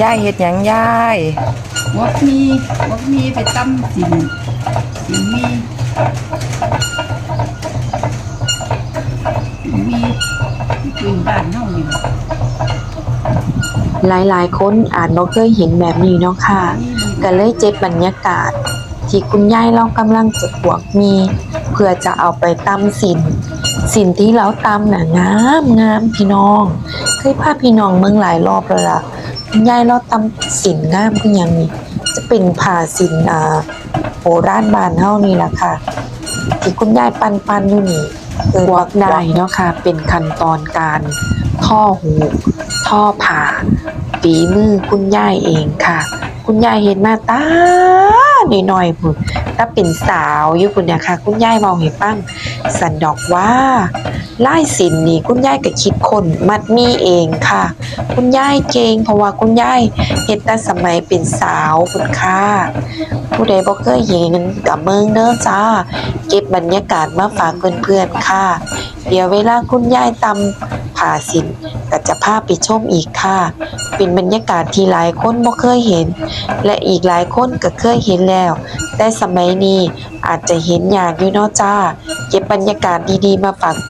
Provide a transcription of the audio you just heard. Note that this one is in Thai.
ยายเฮ็ดหยังยายวอกมีวอกมีไปตั้มสินสินมีสินมีอยู่บ้านเฮานี่ล่ะหลายๆ คนอาจบ่เคยเห็นแบบนี้เนาะค่ะก็เลยเจ็บบรรยากาศ ที่คุณยายเรากำลังจะบวกมี เพื่อจะเอาไปตำสิน สินที่เราตำน่ะงามงามพี่น้อง เคยพาพี่น้องเมืองหลายรอบแล้วล่ะ คุณยายเราตำสินงามคือยังนี่จะเป็นผ่าสินอ่าโบราณบานเฮานี่ล่ะค่ะ ที่คุณยายปันปันๆอยู่นี่เออบวกได้เนาะค่ะ เป็นขั้นตอนการท่อหูท่อผ่าฝีมือคุณยายเองค่ะ คุณยายเห็นมาตา น่อยๆพุ่นถ้าเป็นสาวอยู่พุ่นเนี่ยค่ะ คุณยายเมาให้ฟังสันดอกว่าลายสินนี่คุณยายก็คิดคนมัดมีเองค่ะ คุณยายเก่งเพราะว่าคุณยายเฮ็ดแต่สมัยเป็นสาวพุ่นค่ะ ผู้ใดบ่เคยเห็นกับเมืองเด้อจ้า เก็บบรรยากาศมาฝากเพื่อนๆค่ะ เดี๋ยวเวลาคุณยายตำผ่าสินก็จะพาไปชมอีกค่ะ เป็นบรรยากาศที่หลายคนบ่เคยเห็น และอีกหลายคนก็เคยเห็นแล้ว แต่สมัยนี้อาจจะเห็นยากอยู่เนาะจ้า เก็บบรรยากาศดีๆมาฝาก